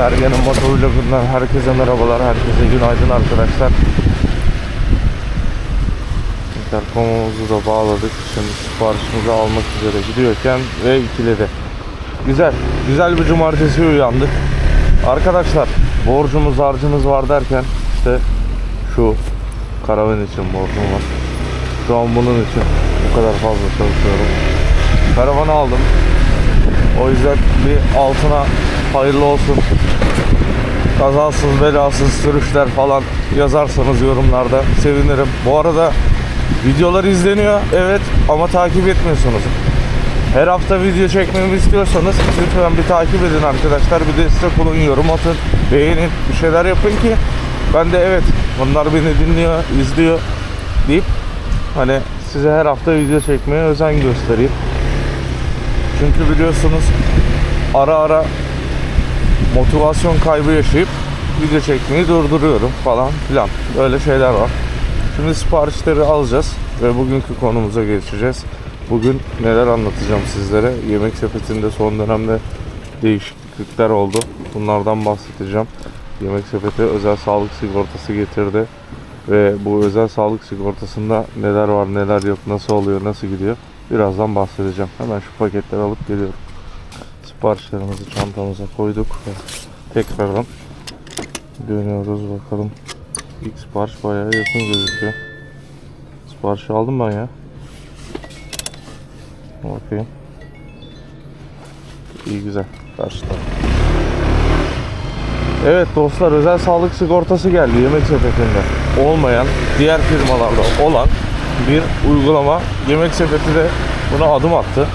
Sergen'in motovlogundan herkese merhabalar, herkese günaydın arkadaşlar. Intercom'umuzu da bağladık. Şimdi siparişimizi almak üzere gidiyorken ve ikiledi. Güzel, güzel bir cumartesi uyandık. Arkadaşlar borcumuz harcımız var derken işte şu karavan için borcum var. Şu an bunun için bu kadar fazla çalışıyorum. Karavanı aldım. O yüzden bir altına hayırlı olsun. Kazasız belasız sürüşler falan yazarsanız yorumlarda sevinirim. Bu arada videolar izleniyor evet ama takip etmiyorsunuz. Her hafta video çekmemi istiyorsanız lütfen bir takip edin arkadaşlar. Bir destek olun, yorum atın, beğenin, bir şeyler yapın ki ben de evet bunlar beni dinliyor, izliyor deyip hani size her hafta video çekmeye özen göstereyim. Çünkü biliyorsunuz ara ara motivasyon kaybı yaşayıp video çekmeyi durduruyorum falan filan. Böyle şeyler var. Şimdi siparişleri alacağız ve bugünkü konumuza geçeceğiz. Bugün neler anlatacağım sizlere. Yemek sepetinde son dönemde değişiklikler oldu. Bunlardan bahsedeceğim. Yemek sepeti özel sağlık sigortası getirdi. Ve bu özel sağlık sigortasında neler var neler yok nasıl oluyor nasıl gidiyor birazdan bahsedeceğim. Hemen şu paketleri alıp geliyorum. Siparişlerimizi çantamıza koyduk ve tekrardan dönüyoruz bakalım. İlk sipariş bayağı yakın gözüküyor. Siparişi aldım ben ya. Bakayım. İyi güzel. Karşıda. Evet dostlar özel sağlık sigortası geldi yemek sepetinde. Olmayan diğer firmalarda olan bir uygulama. Yemek sepeti de buna adım attı.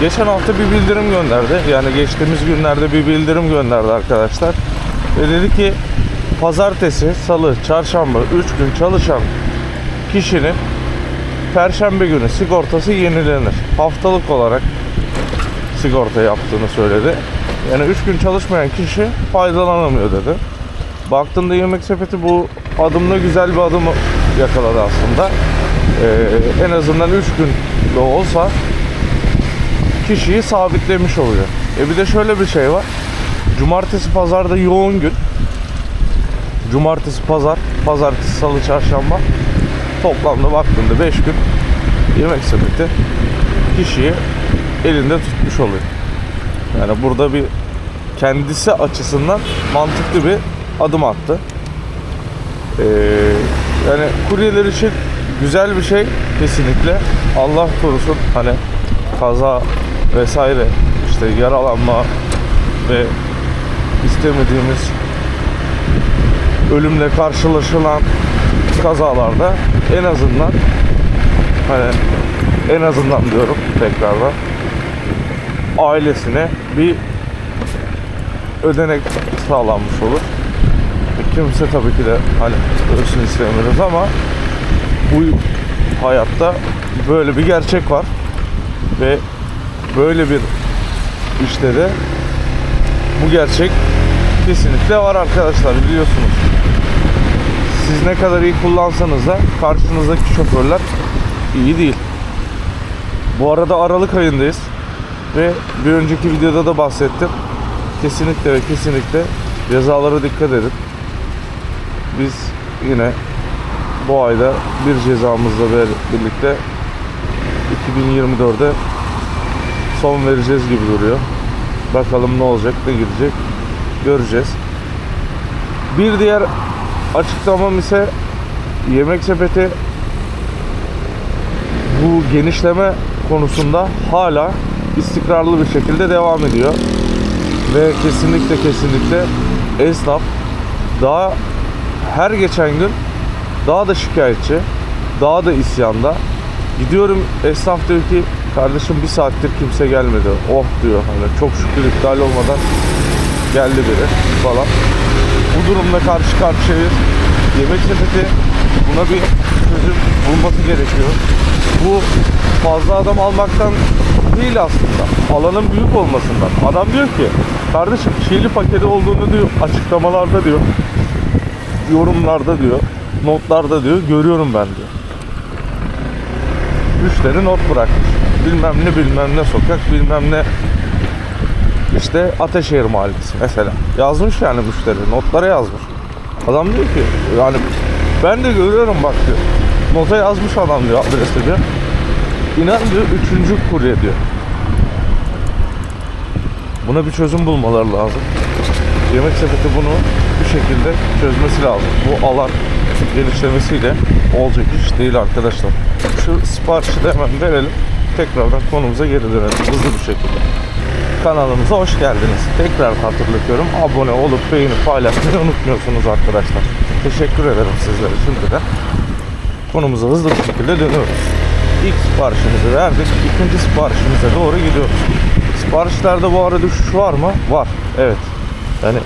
Geçen hafta bir bildirim gönderdi. Yani geçtiğimiz günlerde bir bildirim gönderdi arkadaşlar. Ve dedi ki pazartesi, salı, çarşamba 3 gün çalışan kişinin perşembe günü sigortası yenilenir. Haftalık olarak sigorta yaptığını söyledi. Yani 3 gün çalışmayan kişi faydalanamıyor dedi. Baktığımda yemek sepeti bu adımda güzel bir adım yakaladı aslında. Ee, en azından 3 gün de olsa kişiyi sabitlemiş oluyor. E bir de şöyle bir şey var. Cumartesi pazarda yoğun gün. Cumartesi pazar, pazartesi salı çarşamba toplamda baktığında 5 gün yemek sepeti kişiyi elinde tutmuş oluyor. Yani burada bir kendisi açısından mantıklı bir adım attı. Ee, yani kuryeler için güzel bir şey kesinlikle. Allah korusun hani kaza vesaire işte yaralanma ve istemediğimiz ölümle karşılaşılan kazalarda en azından hani en azından diyorum tekrardan ailesine bir ödenek sağlanmış olur. Kimse tabii ki de hani ölsün istemiyoruz ama bu hayatta böyle bir gerçek var ve böyle bir işte de bu gerçek kesinlikle var arkadaşlar biliyorsunuz. Siz ne kadar iyi kullansanız da karşınızdaki şoförler iyi değil. Bu arada Aralık ayındayız ve bir önceki videoda da bahsettim. Kesinlikle ve kesinlikle cezalara dikkat edin. Biz yine bu ayda bir cezamızla bir- birlikte 2024'de son vereceğiz gibi duruyor. Bakalım ne olacak, ne gidecek göreceğiz. Bir diğer açıklamam ise yemek sepeti bu genişleme konusunda hala istikrarlı bir şekilde devam ediyor. Ve kesinlikle kesinlikle esnaf daha her geçen gün daha da şikayetçi, daha da isyanda. Gidiyorum esnaf diyor ki kardeşim bir saattir kimse gelmedi. Oh diyor hani çok şükür iptal olmadan geldi biri falan. Bu durumla karşı karşıyayız. Yemek sepeti buna bir çözüm bulması gerekiyor. Bu fazla adam almaktan değil aslında. Alanın büyük olmasından. Adam diyor ki kardeşim şeyli paketi olduğunu diyor açıklamalarda diyor. Yorumlarda diyor. Notlarda diyor. Görüyorum ben diyor. Müşteri not bırakmış. Bilmem ne bilmem ne sokak bilmem ne işte Ateşehir Mahallesi mesela. Yazmış yani müşteri. Notlara yazmış. Adam diyor ki yani ben de görüyorum bak diyor. Nota yazmış adam diyor adresi diyor. İnan diyor üçüncü kurye diyor. Buna bir çözüm bulmaları lazım. Yemek sepeti bunu bir şekilde çözmesi lazım. Bu alan genişlemesiyle olacak iş değil arkadaşlar. Şu siparişi de hemen verelim. Tekrardan konumuza geri dönelim hızlı bir şekilde. Kanalımıza hoş geldiniz. Tekrar hatırlatıyorum. Abone olup beğenip paylaşmayı unutmuyorsunuz arkadaşlar. Teşekkür ederim sizlere şimdiden. Konumuza hızlı bir şekilde dönüyoruz. İlk siparişimizi verdik. İkinci siparişimize doğru gidiyoruz. Siparişlerde bu arada düşüş var mı? Var. Evet. Yani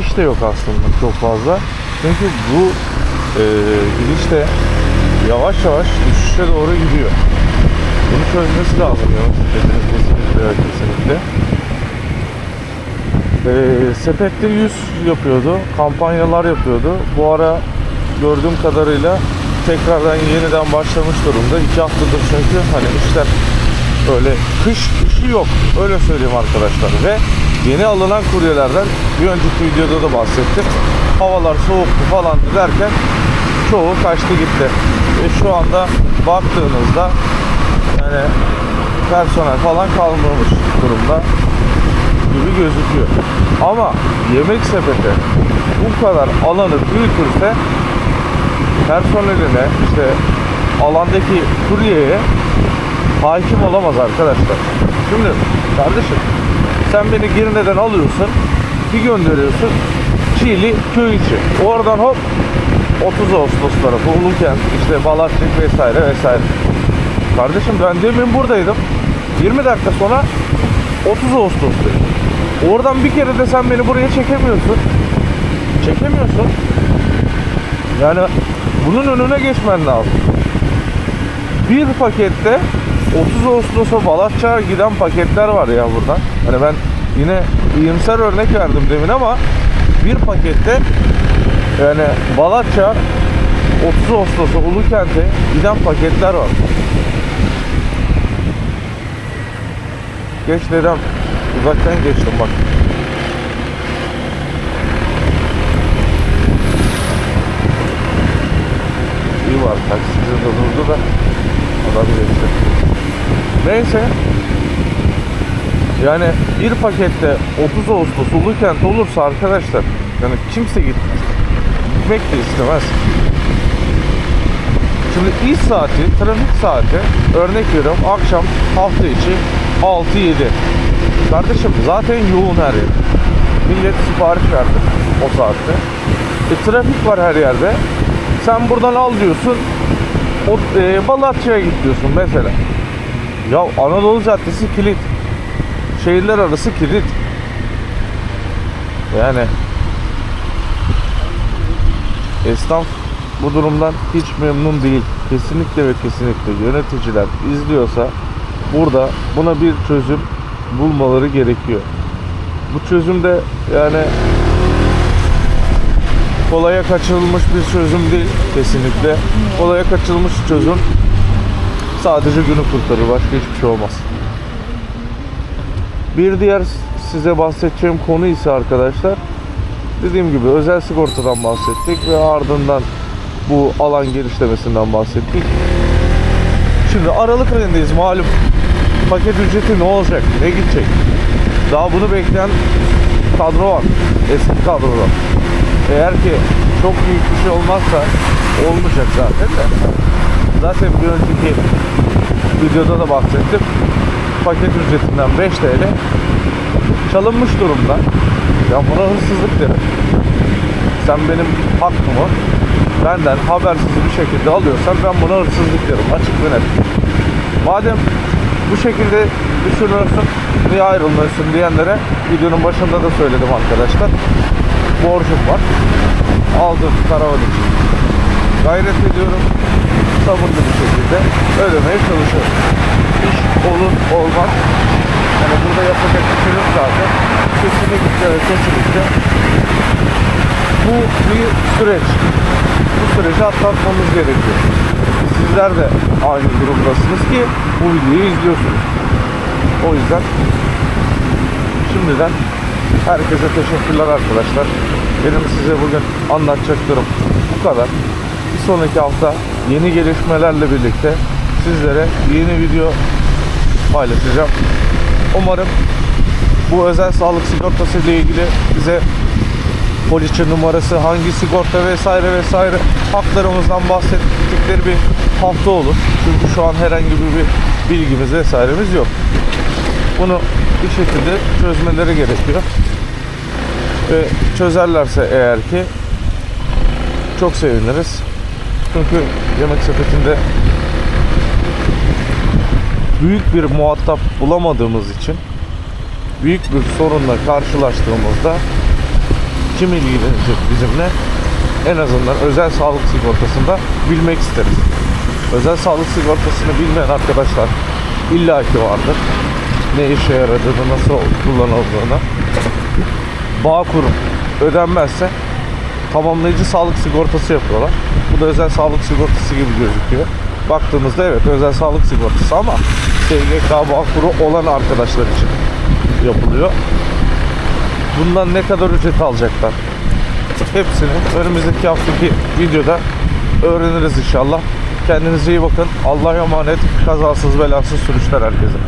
iş de yok aslında çok fazla. Çünkü bu e, gidişte yavaş yavaş düşüşe doğru gidiyor. Bunu çözmesi lazım ya. Sepetinin kesinlikle kesinlikle. E, sepette 100 yapıyordu. Kampanyalar yapıyordu. Bu ara gördüğüm kadarıyla tekrardan yeniden başlamış durumda. İki haftadır çünkü hani işler öyle kış işi yok. Öyle söyleyeyim arkadaşlar. Ve yeni alınan kuryelerden bir önceki videoda da bahsettim. Havalar soğuktu falan derken çoğu kaçtı gitti. Ve şu anda baktığınızda yani personel falan kalmamış durumda gibi gözüküyor. Ama yemek sepeti bu kadar alanı büyütürse personeline işte alandaki kuryeye hakim olamaz arkadaşlar. Şimdi kardeşim sen beni Girne'den alıyorsun bir gönderiyorsun Çiğli köy içi. Oradan hop 30 Ağustos tarafı Ulukent işte Balatçık vesaire vesaire. Kardeşim ben demin buradaydım. 20 dakika sonra 30 Ağustos'tayım. Oradan bir kere de sen beni buraya çekemiyorsun. Çekemiyorsun. Yani bunun önüne geçmen lazım. Bir pakette 30 Ağustos'a Balatçı'ya giden paketler var ya burada. Hani ben yine iyimser örnek verdim demin ama bir pakette yani Balatça 30 Ağustos'a Ulukent'e giden paketler var. Geç dedem. Uzaktan geçtim bak. İyi var taksici de durdu da adam geçti. Neyse. Yani bir pakette 30 Ağustos Ulukent olursa arkadaşlar yani kimse gitmez. Gitmek de istemez. Şimdi iş saati, trafik saati örnek veriyorum akşam hafta içi 6-7. Kardeşim zaten yoğun her yer. Millet sipariş verdi o saatte. E, trafik var her yerde. Sen buradan al diyorsun. O, e, Balatçı'ya git diyorsun mesela. Ya Anadolu Caddesi kilit. Şehirler arası kilit. Yani esnaf bu durumdan hiç memnun değil. Kesinlikle ve kesinlikle yöneticiler izliyorsa burada buna bir çözüm bulmaları gerekiyor. Bu çözüm de yani kolaya kaçırılmış bir çözüm değil kesinlikle. Kolaya kaçırılmış çözüm sadece günü kurtarır. Başka hiçbir şey olmaz. Bir diğer size bahsedeceğim konu ise arkadaşlar dediğim gibi özel sigortadan bahsettik ve ardından bu alan genişlemesinden bahsettik. Şimdi Aralık ayındayız malum. Paket ücreti ne olacak? Ne gidecek? Daha bunu bekleyen kadro var. Eski kadrolar. Eğer ki çok büyük bir şey olmazsa olmayacak zaten de. Zaten bir önceki videoda da bahsettim. Paket ücretinden 5 TL çalınmış durumda. Ya buna hırsızlık derim. Sen benim hakkımı benden habersiz bir şekilde alıyorsan ben buna hırsızlık derim. Açık ve net. Madem bu şekilde düşünüyorsun, niye ayrılmıyorsun diyenlere videonun başında da söyledim arkadaşlar. Borcum var. Aldığım karavan için. Gayret ediyorum. Sabırlı bir şekilde ödemeye çalışıyorum. İş olur olmaz. Yani burada yapacak bir şey yok zaten. Kesinlikle kesinlikle bu bir süreç. Bu süreci atlatmamız gerekiyor. Sizler de aynı durumdasınız ki bu videoyu izliyorsunuz. O yüzden Şimdiden herkese teşekkürler arkadaşlar. Benim size bugün anlatacaklarım bu kadar. Bir sonraki hafta yeni gelişmelerle birlikte sizlere yeni video paylaşacağım. Umarım bu özel sağlık sigortası ile ilgili bize poliçe numarası, hangi sigorta vesaire vesaire haklarımızdan bahsettikleri bir hafta olur. Çünkü şu an herhangi bir bilgimiz vesairemiz yok. Bunu bir şekilde çözmeleri gerekiyor. Ve çözerlerse eğer ki çok seviniriz. Çünkü yemek sepetinde büyük bir muhatap bulamadığımız için büyük bir sorunla karşılaştığımızda kim ilgilenecek bizimle en azından özel sağlık sigortasında bilmek isteriz. Özel sağlık sigortasını bilmeyen arkadaşlar illaki vardır. Ne işe yaradığını, nasıl kullanıldığını. Bağ kurum ödenmezse tamamlayıcı sağlık sigortası yapıyorlar. Bu da özel sağlık sigortası gibi gözüküyor. Baktığımızda evet özel sağlık sigortası ama SGK Bağkur'u olan arkadaşlar için yapılıyor. Bundan ne kadar ücret alacaklar? Hepsini önümüzdeki haftaki videoda öğreniriz inşallah. Kendinize iyi bakın. Allah'a emanet. Kazasız belasız sürüşler herkese.